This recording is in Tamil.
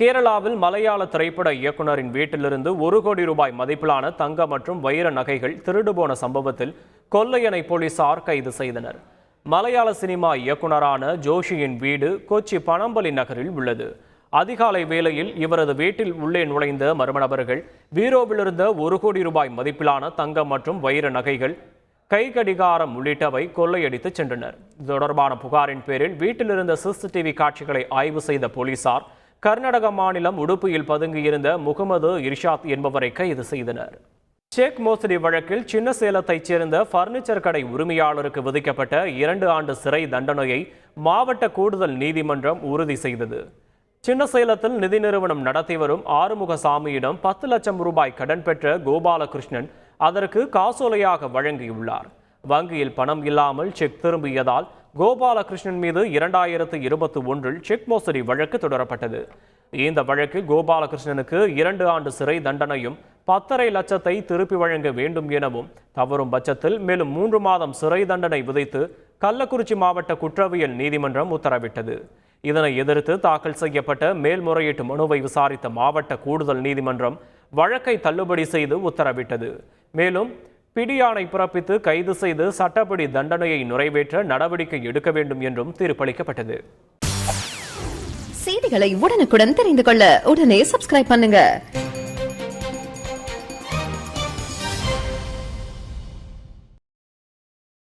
கேரளாவில் மலையாள திரைப்பட இயக்குனரின் வீட்டிலிருந்து ஒரு கோடி ரூபாய் மதிப்பிலான தங்க மற்றும் வைர நகைகள் திருடு போன சம்பவத்தில் கொல்லையனை போலீசார் கைது செய்தனர். மலையாள சினிமா இயக்குனரான ஜோஷியின் வீடு கொச்சி பணம்பலி நகரில் உள்ளது. அதிகாலை வேளையில் இவரது வீட்டில் உள்ளே நுழைந்த மர்ம நபர்கள் வீரோவிலிருந்த ஒரு கோடி ரூபாய் மதிப்பிலான தங்கம் மற்றும் வைர நகைகள் கை கடிகாரம் உள்ளிட்டவை கொள்ளையடித்து சென்றனர். இது தொடர்பான புகாரின் பேரில் வீட்டிலிருந்த சிசிடிவி காட்சிகளை ஆய்வு செய்த போலீசார் கர்நாடக மாநிலம் உடுப்பியில் பதுங்கியிருந்த முகமது இர்ஷாத் என்பவரை கைது செய்தனர். செக் மோசடி வழக்கில் சின்ன சேலத்தைச் சேர்ந்த பர்னிச்சர் கடை உரிமையாளருக்கு விதிக்கப்பட்ட இரண்டு ஆண்டு சிறை தண்டனையை மாவட்ட கூடுதல் நீதிமன்றம் உறுதி செய்தது. சின்ன சேலத்தில் நிதி நிறுவனம் நடத்தி வரும் ஆறுமுகசாமியிடம் பத்து லட்சம் ரூபாய் கடன் பெற்ற கோபாலகிருஷ்ணன் அதற்கு காசோலையாக வழங்கியுள்ளார். வங்கியில் பணம் இல்லாமல் செக் திரும்பியதால் கோபாலகிருஷ்ணன் மீது இரண்டாயிரத்து இருபத்தி ஒன்றில் செக் மோசடி வழக்கு தொடரப்பட்டது. இந்த வழக்கு கோபாலகிருஷ்ணனுக்கு இரண்டு ஆண்டு சிறை தண்டனையும் பத்தரை லட்சத்தை திருப்பி வழங்க வேண்டும் எனவும் தவறும் பட்சத்தில் மேலும் மூன்று மாதம் சிறை தண்டனை விதித்து கள்ளக்குறிச்சி மாவட்ட குற்றவியல் நீதிமன்றம் உத்தரவிட்டது. இதனை எதிர்த்து தாக்கல் செய்யப்பட்ட மேல்முறையீட்டு மனுவை விசாரித்த மாவட்ட கூடுதல் நீதிமன்றம் வழக்கை தள்ளுபடி செய்து உத்தரவிட்டது. மேலும் பிடியாணை பிறப்பித்து கைது செய்து சட்டப்படி தண்டனையை நிறைவேற்ற நடவடிக்கை எடுக்க வேண்டும் என்றும் தீர்ப்பளிக்கப்பட்டது. செய்திகளை உடனுக்குடன் தெரிந்து கொள்ள உடனே சப்ஸ்கிரைப் பண்ணுங்க.